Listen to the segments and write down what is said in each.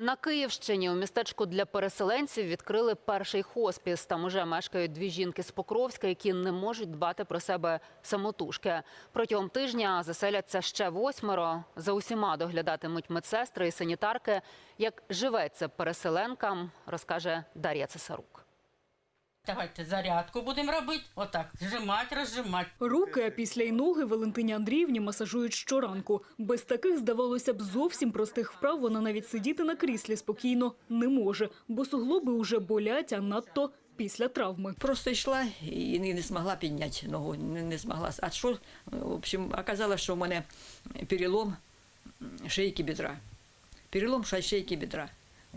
На Київщині у містечку для переселенців відкрили перший хоспіс. Там уже мешкають дві жінки з Покровська, які не можуть дбати про себе самотужки. Протягом тижня заселяться ще восьмеро. За усіма доглядатимуть медсестри і санітарки. Як живеться переселенкам, розкаже Дар'я Цесарук. Давайте зарядку будемо робити. Отак, зжимати, розжимати. Руки, а після й ноги Валентині Андріївні масажують щоранку. Без таких, здавалося б, зовсім простих вправ вона навіть сидіти на кріслі спокійно не може, бо суглоби уже болять, а надто після травми. Просто йшла і не змогла підняти ногу, не, змогла. А що, в общем, оказалось, що в мене перелом шийки бедра. Перелом ша- шийки бедра.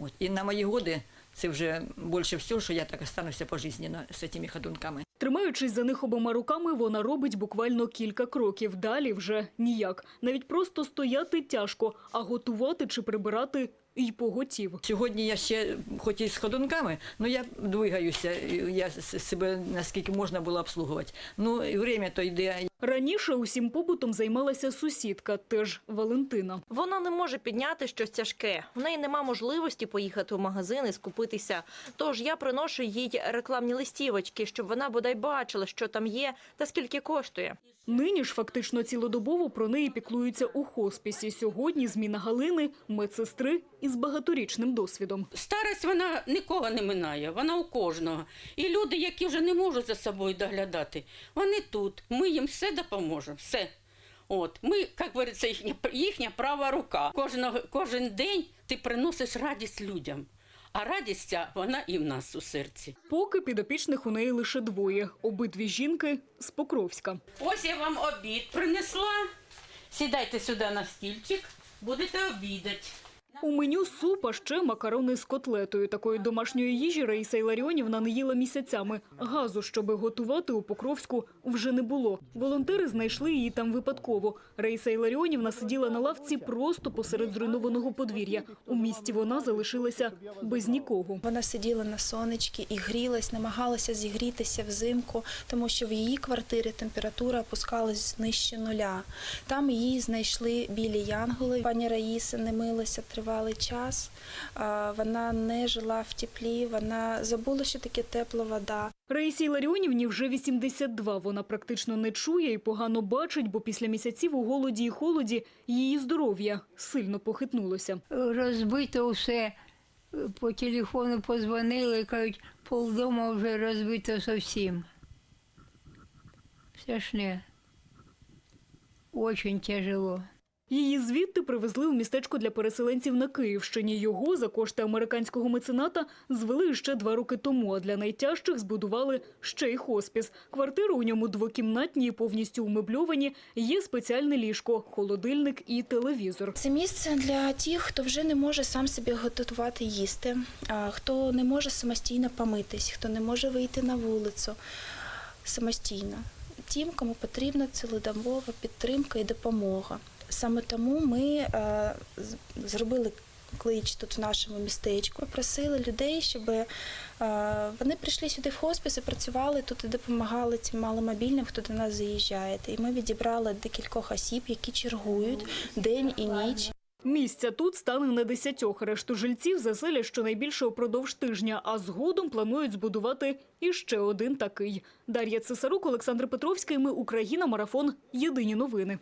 От. І на мої годи це вже більше всього, що я так остануся пожизненно з цими ходунками. Тримаючись за них обома руками, вона робить буквально кілька кроків. Далі вже ніяк. Навіть просто стояти тяжко, а готувати чи прибирати й поготів. Сьогодні я ще, хоч і з ходунками, але я двигаюся, я себе наскільки можна було обслуговувати. Ну, і время то йде. Раніше усім побутом займалася сусідка, теж Валентина. Вона не може підняти щось тяжке. В неї нема можливості поїхати в магазин і скупитися. Тож я приношу їй рекламні листівочки, щоб вона бодай бачила, що там є та скільки коштує. Нині ж фактично цілодобово про неї піклуються у хоспісі. Сьогодні зміна Галини, медсестри із багаторічним досвідом. Старость вона нікого не минає, вона у кожного. І люди, які вже не можуть за собою доглядати, вони тут. Ми їм все допоможемо. Все. От ми, як говориться, їхня, їхня права рука. Кожного, кожен день ти приносиш радість людям. А радість ця, вона і в нас у серці. Поки підопічних у неї лише двоє. Обидві жінки з Покровська. Ось я вам обід принесла. Сідайте сюди на стільчик, будете обідати. У меню суп, а ще макарони з котлетою. Такої домашньої їжі Раїса Іларіонівна не їла місяцями. Газу, щоби готувати у Покровську, вже не було. Волонтери знайшли її там випадково. Раїса Іларіонівна сиділа на лавці просто посеред зруйнованого подвір'я. У місті вона залишилася без нікого. Вона сиділа на сонечці і грілась, намагалася зігрітися взимку, тому що в її квартирі температура опускалась нижче нуля. Там її знайшли білі янголи. Пані Раїса не милася тривалий час. Вона не жила в теплі, вона забула, що таке тепла вода. Раїсі Іларіонівні вже 82. Вона практично не чує і погано бачить, бо після місяців у голоді і холоді її здоров'я сильно похитнулося. розбито все. По телефону позвонили, кажуть, полдома вже розбито зовсім. Страшне. Очень тяжело. Її звідти привезли у містечко для переселенців на Київщині. Його за кошти американського мецената звели ще два роки тому. А для найтяжчих збудували ще й хоспіс. Квартири у ньому двокімнатні, і повністю умебльовані. Є спеціальне ліжко, холодильник і телевізор. Це місце для тих, хто вже не може сам собі готувати їсти, хто не може самостійно помитись, хто не може вийти на вулицю самостійно. Тим, кому потрібна цілодобова підтримка і допомога. Саме тому ми е, зробили клич тут в нашому містечку. Просили людей, щоб е, вони прийшли сюди в хоспис і працювали тут і допомагали цим маломобільним, хто до нас заїжджає. І ми відібрали декількох осіб, які чергують день і ніч. Місця тут стане на десятьох. Решту жильців заселять щонайбільше упродовж тижня, а згодом планують збудувати іще один такий. Дар'я Цесарук, Олександр Петровський. Ми Україна. Марафон. Єдині новини.